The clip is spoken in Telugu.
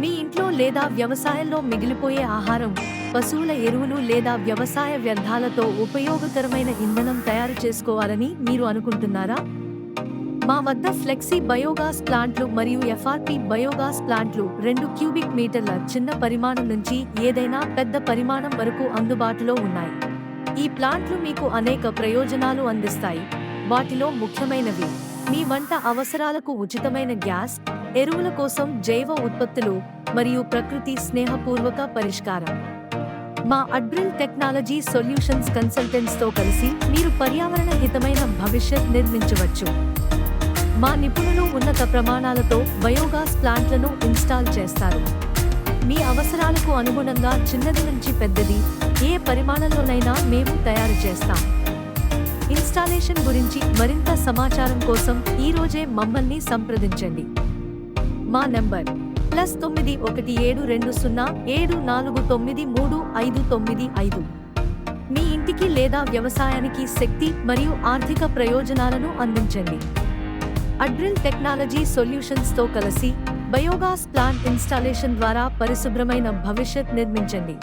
మీ ఇంట్లో లేదా వ్యవసాయంలో మిగిలిపోయే ఆహారం పశువుల ఎరువులు లేదా వ్యవసాయ వ్యర్థాలతో ఉపయోగకరమైన ఇంధనం తయారు చేసుకోవాలని మీరు అనుకుంటున్నారా? మా వద్ద ఫ్లెక్సీ బయోగాస్ ప్లాంట్లు మరియు ఎఫ్ఆర్పి బయోగాస్ ప్లాంట్లు రెండు క్యూబిక్ మీటర్ల చిన్న పరిమాణం నుంచి ఏదైనా పెద్ద పరిమాణం వరకు అందుబాటులో ఉన్నాయి. ఈ ప్లాంట్లు మీకు అనేక ప్రయోజనాలు అందిస్తాయి. వాటిలో ముఖ్యమైనవి మీ వంట అవసరాలకు ఉచితమైన గ్యాస్ ఎరువుల కోసం జైవ ఉత్పత్తులు మరియు ప్రకృతి స్నేహపూర్వక పరిష్కారం. మా అడ్బ్రిల్ టెక్నాలజీ సొల్యూషన్స్ కన్సల్టెంట్స్తో కలిసి మీరు పర్యావరణ హితమైన భవిష్యత్ నిర్మించవచ్చు. మా నిపుణులు ఉన్నత ప్రమాణాలతో బయోగాస్ ప్లాంట్లను ఇన్స్టాల్ చేస్తారు. మీ అవసరాలకు అనుగుణంగా చిన్నది నుంచి పెద్దది ఏ పరిమాణంలోనైనా మేము తయారు చేస్తాం. ఇన్స్టాలేషన్ గురించి మరింత సమాచారం కోసం ఈరోజే మమ్మల్ని సంప్రదించండి. మా నంబర్. ప్లస్ తొమ్మిది ఒకటి ఏడు రెండు సున్నా ఏడు నాలుగు తొమ్మిది మూడు ఐదు తొమ్మిది ఐదు. మీ ఇంటికి లేదా వ్యవసాయానికి శక్తి మరియు ఆర్థిక ప్రయోజనాలను అందించండి. అడ్రిల్ టెక్నాలజీ సొల్యూషన్స్తో కలిసి బయోగాస్ ప్లాంట్ ఇన్స్టాలేషన్ ద్వారా పరిశుభ్రమైన భవిష్యత్ నిర్మించండి.